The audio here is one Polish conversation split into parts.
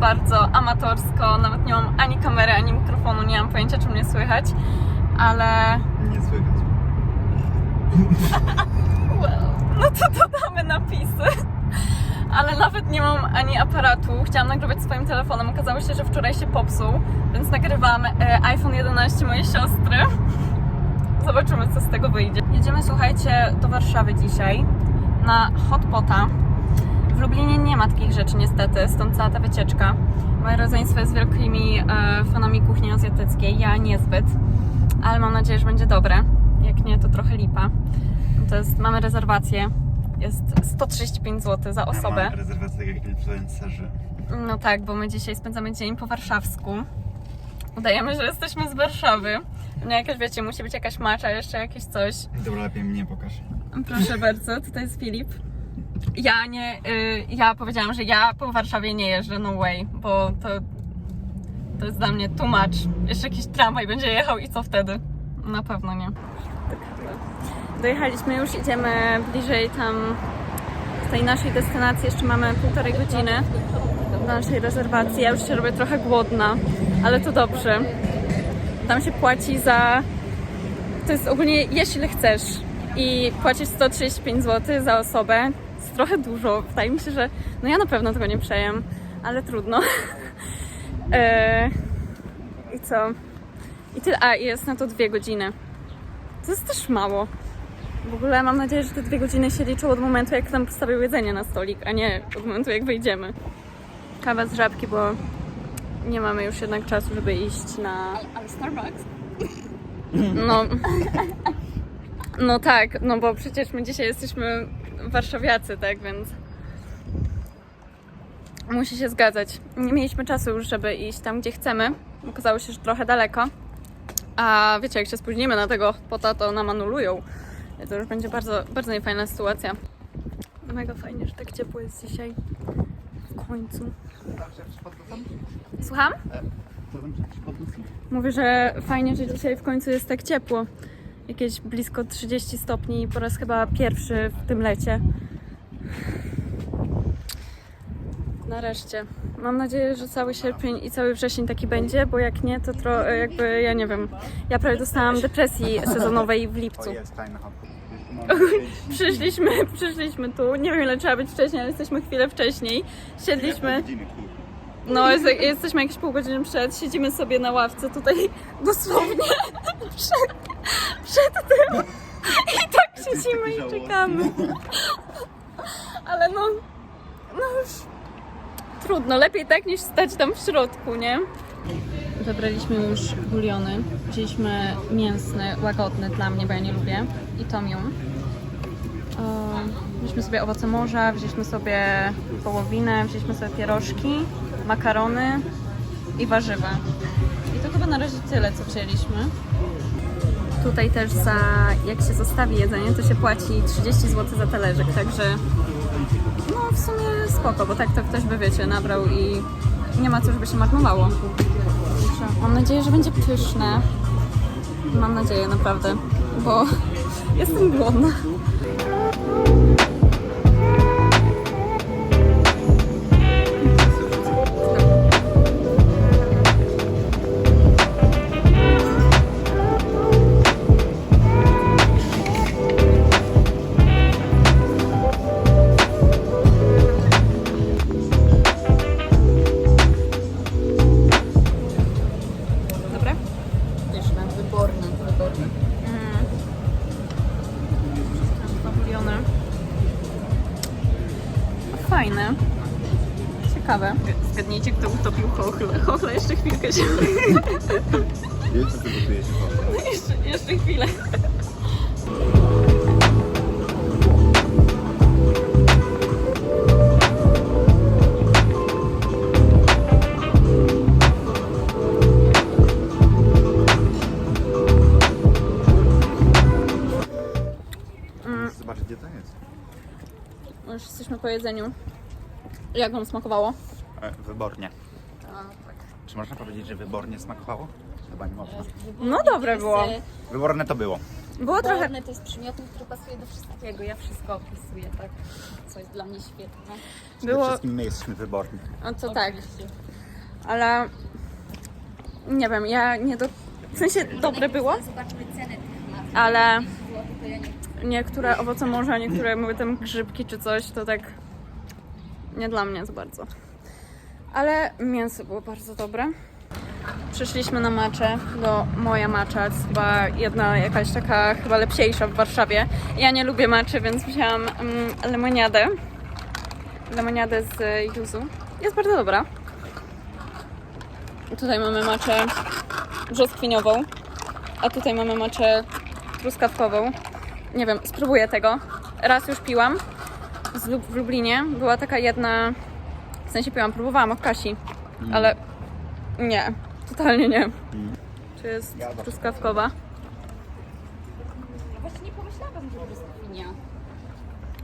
bardzo amatorsko. Nawet nie mam ani kamery, ani mikrofonu. Nie mam pojęcia, czy mnie słychać. Ale Nie słychać. Well, no to dodamy napisy. Ale nawet nie mam ani aparatu. Chciałam nagrywać swoim telefonem. Okazało się, że wczoraj się popsuł, więc nagrywam e, iPhone 11 mojej siostry. Zobaczymy, co z tego wyjdzie. Jedziemy, słuchajcie, do Warszawy dzisiaj na Hotpota. W Lublinie nie ma takich rzeczy niestety, stąd cała ta wycieczka. Moje rodzeństwo jest wielkimi e, fanami kuchni azjatyckiej, ja niezbyt, ale mam nadzieję, że będzie dobre. Jak nie, to trochę lipa. To jest, mamy rezerwację. Jest 135 zł za osobę. Ja mam rezerwację jak influencerzy. No tak, bo my dzisiaj spędzamy dzień po warszawsku. Udajemy, że jesteśmy z Warszawy. No jakaś, wiecie, musi być jakaś macza, jeszcze jakieś coś. Dobra, lepiej mnie pokaż. Proszę bardzo, tutaj jest Filip. Ja nie, y, ja powiedziałam, że ja po Warszawie nie jeżdżę, no way, bo to, to jest dla mnie too much. Jeszcze jakiś tramwaj będzie jechał i co wtedy? Na pewno nie. Dojechaliśmy już, idziemy bliżej tam z tej naszej destynacji, jeszcze mamy półtorej godziny do naszej rezerwacji. Ja już się robię trochę głodna, ale to dobrze. Tam się płaci za to jest ogólnie jeść ile chcesz i płacisz 135 zł za osobę. Trochę dużo. Wydaje mi się, że no ja na pewno tego nie przejem, ale trudno. Eee, I co? I tyle. A, jest na to dwie godziny. To jest też mało. W ogóle mam nadzieję, że te dwie godziny się liczą od momentu, jak nam postawił jedzenie na stolik, a nie od momentu, jak wyjdziemy. Kawa z żabki, bo nie mamy już jednak czasu, żeby iść na Ale Starbucks? no. No tak, no bo przecież my dzisiaj jesteśmy warszawiacy, tak więc musi się zgadzać. Nie mieliśmy czasu już, żeby iść tam, gdzie chcemy. Okazało się, że trochę daleko. A wiecie, jak się spóźnimy na tego pota, to nam anulują. To już będzie bardzo, bardzo niefajna sytuacja. Mega fajnie, że tak ciepło jest dzisiaj. W końcu. Słucham? Mówię, że fajnie, że dzisiaj w końcu jest tak ciepło. Jakieś blisko 30 stopni po raz chyba pierwszy w tym lecie. Nareszcie. Mam nadzieję, że cały sierpień i cały wrzesień taki będzie, bo jak nie, to tro, jakby, ja nie wiem. Ja prawie dostałam depresji sezonowej w lipcu. Przyszliśmy, przyszliśmy tu, nie wiem ile trzeba być wcześniej, ale jesteśmy chwilę wcześniej. Siedliśmy, no jest, jesteśmy jakieś pół godziny przed, siedzimy sobie na ławce tutaj dosłownie przed, przed tym i tak siedzimy i czekamy. Ale no, no już trudno, lepiej tak niż stać tam w środku, nie? Wybraliśmy już buliony, wzięliśmy mięsny, łagodny dla mnie, bo ja nie lubię i tom yum. E, Wzięliśmy sobie owoce morza, wzięliśmy sobie wołowinę, wzięliśmy sobie pierożki, makarony i warzywa. I to chyba na razie tyle, co wzięliśmy. Tutaj też za, jak się zostawi jedzenie, to się płaci 30 zł za talerzyk, także no w sumie spoko, bo tak to ktoś by, wiecie, nabrał i nie ma co, żeby się marnowało. Mam nadzieję, że będzie pyszne. Mam nadzieję, naprawdę, bo jestem głodna. Ciekawe. Zgadnijcie, kto utopił chochle. Chochle jeszcze chwilkę się... Wiesz, co ty gotujesz? jeszcze, jeszcze chwilę. Zobaczyć, gdzie to jest. Już jesteśmy po jedzeniu. Jak wam smakowało? E, wybornie. Czy można powiedzieć, że wybornie smakowało? Chyba nie można. No dobre było. Wyborne to było. Było trochę... Wyborne to jest przymiotnik, który pasuje do wszystkiego. Ja wszystko opisuję, tak? Co jest dla mnie świetne. Przede Było... wszystkim my jesteśmy wyborni. No to tak, Oczywiście. ale... Nie wiem, ja nie do... W sensie dobre było, Zobaczmy ceny tych mat. ale Złoty to ja nie niektóre owoce morza, niektóre mówię tam grzybki czy coś, to tak nie dla mnie za bardzo. Ale mięso było bardzo dobre. Przyszliśmy na maczę, do moja macza, jest chyba jedna jakaś taka chyba lepsiejsza w Warszawie. Ja nie lubię maczy, więc wzięłam mm, lemoniadę. Lemoniadę z yuzu. Jest bardzo dobra. Tutaj mamy maczę brzoskwiniową, a tutaj mamy maczę truskawkową. Nie wiem, spróbuję tego. Raz już piłam Lub- w Lublinie. Była taka jedna, w sensie piłam, próbowałam od Kasi, ale nie, totalnie nie. Czy jest truskawkowa? Właśnie nie pomyślałam, że brzoskwinia.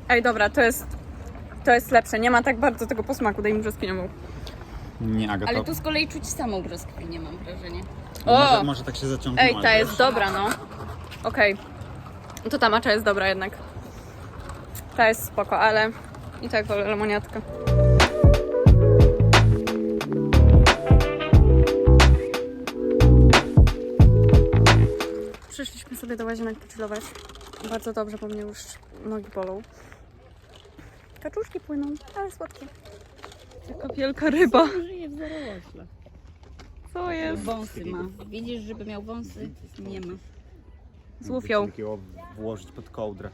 Ej, dobra, to jest, to jest lepsze. Nie ma tak bardzo tego posmaku, daj mi brzoskwiniową. Nie, Agata. Ale tu z kolei czuć samą brzoskwinię, mam wrażenie. Może, O! może tak się zaciągnęło. Ej, ta jest dobra, no. Okej. To ta macza jest dobra jednak. Ta jest spoko, ale i tak wolę lemoniatkę. Przyszliśmy sobie do łazienek pochillować. Bardzo dobrze, bo mnie już nogi bolą. Kaczuszki płyną, ale słodkie. Taka wielka ryba. Żyje w zarośle. Co jest? Wąsy ma. Widzisz, żeby miał wąsy? Nie ma. Złów ją. Takiego włożyć pod kołdrę.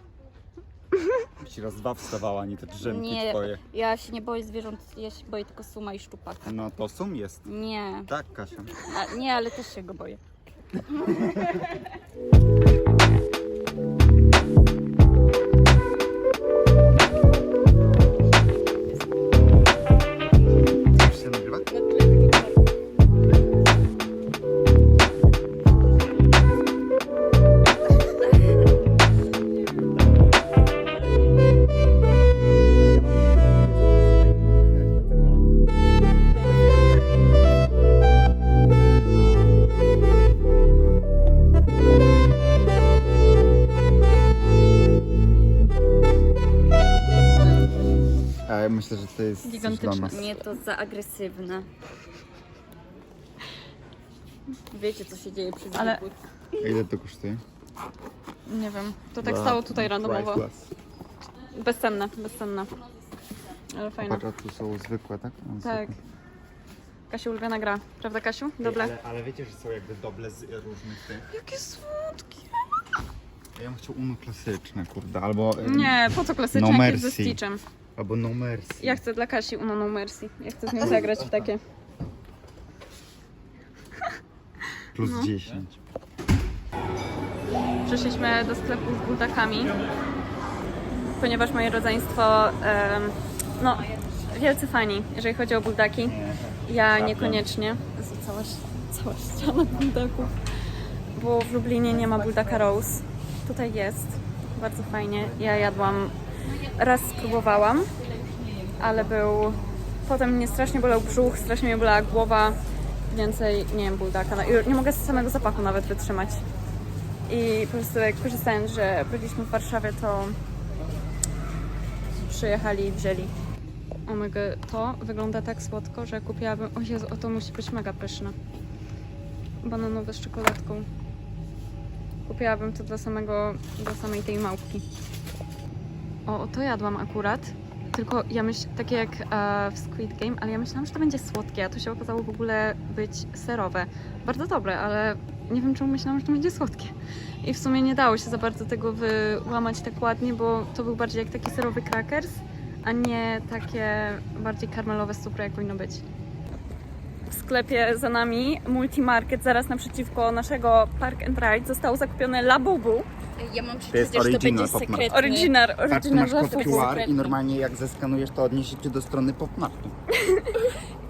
Ci raz dwa wstawała, nie te drzemki Nie, twoje. ja się nie boję zwierząt, ja się boję tylko suma i szczupaka. No to sum jest. Nie, Tak, Kasia. a, nie, ale też się go boję. myślę, że to jest coś Gigantyczne. dla nas. Nie, to za agresywne. Wiecie, co się dzieje przy Ale- zwykłych. A ile to kosztuje? Nie wiem, to tak stało tutaj randomowo. Bezcenne, bezcenne. Ale fajne. Patrz, a tu są zwykłe, tak? No, Tak. zwykłe. Kasiu ulubiona gra, prawda Kasiu? Doble. Ale, ale wiecie, że są jakby doble z różnych tych. Jakie słodkie. Ja bym chciał Uno klasyczne, kurde, albo... em, Nie, po co klasyczne No jak jest ze mercy. Stitchem? Albo No Mercy. Ja chcę dla Kasi Uno No Mercy. Ja chcę z nią zagrać w takie. Plus No. 10. Przyszliśmy do sklepu z buldakami, ponieważ moje rodzeństwo, em, no, wielce fani, jeżeli chodzi o buldaki. Ja niekoniecznie. Jezu, Cała, cała ściana buldaków. Bo w Lublinie nie ma buldaka Rose. Tutaj jest. Bardzo fajnie. Ja jadłam, raz spróbowałam, ale był... Potem mnie strasznie bolał brzuch, strasznie mnie bolała głowa. Więcej nie wiem buldaka. No, nie mogę z samego zapachu nawet wytrzymać. I po prostu jak korzystając, że byliśmy w Warszawie, to przyjechali i wzięli. Omega, to wygląda tak słodko, że kupiłabym... O Jezu, o to musi być mega pyszne. Bananowe z czekoladką. Kupiłabym to dla samego, dla samej tej małpki. O, to jadłam akurat. Tylko ja myśl, takie jak e, w Squid Game, ale ja myślałam, że to będzie słodkie, a to się okazało w ogóle być serowe. Bardzo dobre, ale nie wiem czemu myślałam, że to będzie słodkie. I w sumie nie dało się za bardzo tego wyłamać tak ładnie, bo to był bardziej jak taki serowy crackers, a nie takie bardziej karmelowe z jak powinno być. W sklepie za nami, Multimarket, zaraz naprzeciwko naszego Park and Ride, został zakupiony Labubu. Ja mam To jest przeczucie, że to original będzie Pop Mart. sekretny. Original, Tak, tu original masz kod Labubu. QR i normalnie jak zeskanujesz, to odniesie cię do strony Popmartu.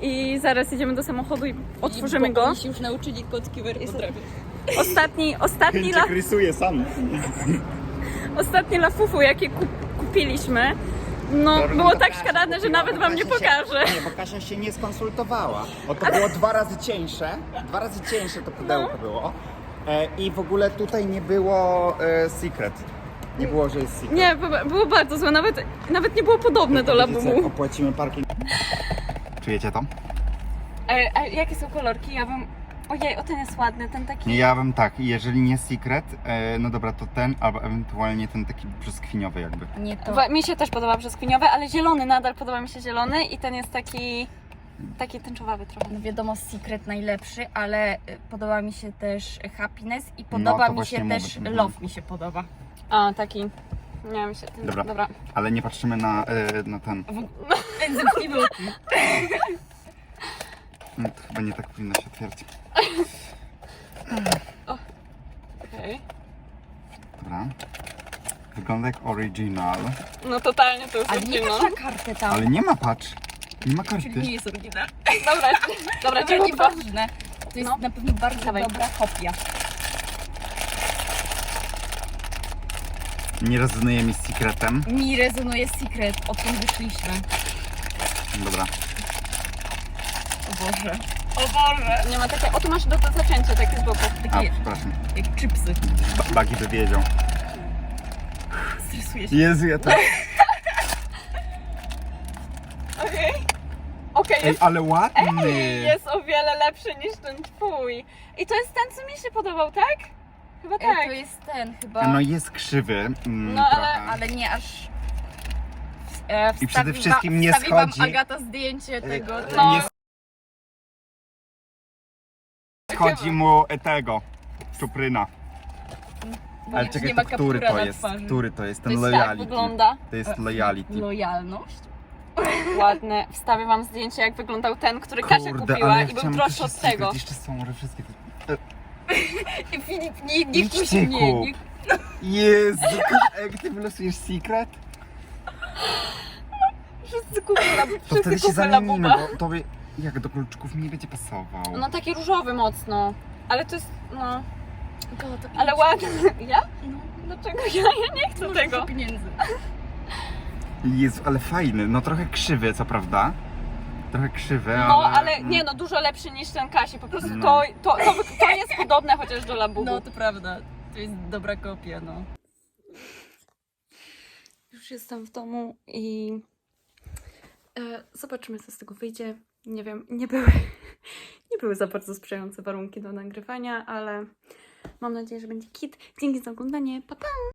I zaraz jedziemy do samochodu i otworzymy Bo go. Oni się już nauczyli kod QR potrafić. Ostatni, ostatni, la, rysuje sam. ostatnie lafufu, jakie kup, kupiliśmy, No, Dobra, było to tak szkaradne, że nawet wam nie pokażę. Nie, bo Kasia się nie skonsultowała. Bo to było dwa razy cieńsze. Dwa razy cieńsze to pudełko było. E, I w ogóle tutaj nie było e, secret. Nie było, że jest secret. Nie, było- bardzo złe, nawet, nawet nie było podobne do Labubu. opłacimy parking. Czujecie to? A, a jakie są kolorki? Ja bym... Ojej, o ten jest ładny, ten taki... Nie, ja bym tak, jeżeli nie secret, e, no dobra, to ten, albo ewentualnie ten taki brzoskwiniowy jakby. Nie to. Mi się też podoba brzoskwiniowy, ale zielony nadal podoba mi się zielony i ten jest taki... Taki tęczowawy trochę. No wiadomo, Secret najlepszy, ale y, podoba mi się też Happiness i podoba to mi się mówię, też mhm. Love mi się podoba. A, taki... Nie wiem, się... Ten... Dobra. Dobra. Ale nie patrzymy na, e, na ten. Ten buty. No, to chyba nie tak powinno się otwierać. Okej. Dobra. Wygląda jak original. No totalnie to jest Ale nie masz na kartę tam. Ale nie ma, patrz. Nie ma karty. Czyli nie jest oryginal. Dobra, dobra, Dobra, cicho, nieważne. To jest No. na pewno bardzo Dawaj. dobra kopia. Nie rezonuje mi z secretem. Mi rezonuje Secret, odkąd wyszliśmy. Dobra. O Boże. O Boże! Nie ma takie... O, tu masz do do zacięcia takie z boku. A, Takie przepraszam. jak chipsy. Ba- Bagi by wiedział. Stresuję się. Jezu, ja tak. Okej, Ej, jest, ale ładny. Ej, jest o wiele lepszy niż ten twój. I to jest ten, co mi się podobał, tak? Chyba tak. Ej, to jest ten chyba. No jest krzywy. Mm, No, ale- trochę. Ale nie aż. E, I przede wstawi- wszystkim nie wstawi wam schodzi. Agata zdjęcie tego. E, No. Nie schodzi mu tego. Czupryna. bo Ale czekaj, nie ma to który kaptura to na jest? twarzy. Który to jest? To Ten jest tak loyalty. wygląda. To jest loyalty. Lojalność? Ładne. Wstawię wam zdjęcie, jak wyglądał ten, który Kasia kupiła ale i był chciałem droższy od secret. tego. Jeszcze są może wszystkie. te- Filip, nie, nie ty mnie. kup. Nie, Jezu, jak ty wylosujesz secret? Wszyscy kupią, To wszyscy wtedy się kupią zamienimy, bo tobie jak do kluczków mi nie będzie pasował. No taki różowy mocno. Ale to jest, no... Go, to Ale ładny. Ja? No, Dlaczego ja? Ja nie chcę tego. pieniędzy. Jezu, ale fajny. No trochę krzywy, co prawda. Trochę krzywy, No, ale... ale nie no, dużo lepszy niż ten Kasi. Po prostu No. to, to, to, to jest podobne chociaż do Labubu. No, to prawda. To jest dobra kopia, no. Już jestem w domu i e, zobaczymy, co z tego wyjdzie. Nie wiem, nie były, nie były za bardzo sprzyjające warunki do nagrywania, ale mam nadzieję, że będzie kit. Dzięki za oglądanie. Pa, pa!